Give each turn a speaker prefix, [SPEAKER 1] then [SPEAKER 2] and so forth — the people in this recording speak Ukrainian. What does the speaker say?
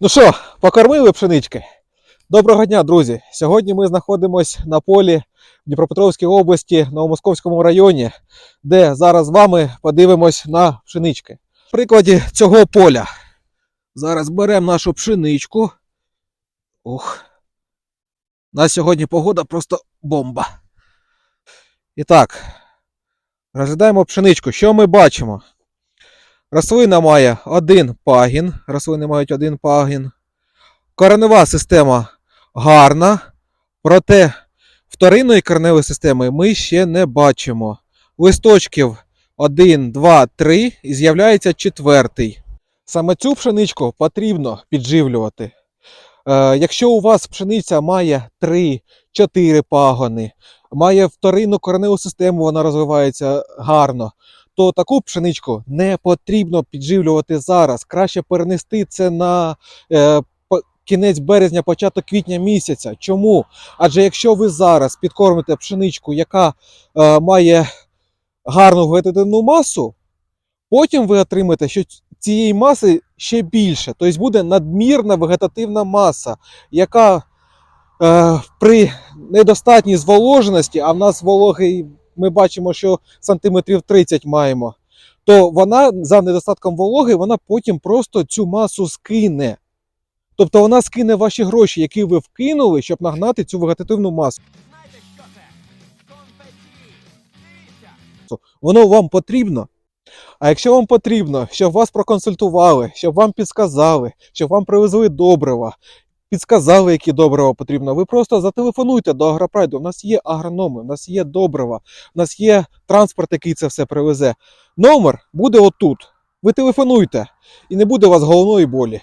[SPEAKER 1] Ну що, покормили пшенички? Доброго дня, друзі! Сьогодні ми знаходимося на полі в Дніпропетровській області, Новомосковському районі, де зараз з вами подивимось на пшенички. В прикладі цього поля. Зараз беремо нашу пшеничку. Ух. На сьогодні погода просто бомба. І так, розглядаємо пшеничку. Що ми бачимо? Рослина має один пагін. Рослини мають один пагін. Коренева система гарна, проте вторинної кореневої системи ми ще не бачимо. Листочків 1, 2, 3 і з'являється четвертий. Саме цю пшеничку потрібно підживлювати. Е, якщо у вас пшениця має 3-4 пагони, має вторинну кореневу систему, вона розвивається гарно, то таку пшеничку не потрібно підживлювати зараз. Краще перенести це на е, кінець березня, початок квітня місяця. Чому? Адже якщо ви зараз підкормите пшеничку, яка е, має гарну вегетативну масу, потім ви отримаєте, що цієї маси ще більше. Тобто буде надмірна вегетативна маса, яка е, при недостатній зволоженості, а в нас вологий, ми бачимо, що сантиметрів 30 маємо, то вона за недостатком вологи, вона потім просто цю масу скине. Тобто вона скине ваші гроші, які ви вкинули, щоб нагнати цю вегетативну масу. Воно вам потрібно. А якщо вам потрібно, щоб вас проконсультували, щоб вам підсказали, щоб вам привезли добрива, підсказали, які добрива потрібно, ви просто зателефонуйте до Агропрайду. У нас є агрономи, у нас є добрива, у нас є транспорт, який це все привезе. Номер буде отут. Ви телефонуйте, і не буде у вас головної болі.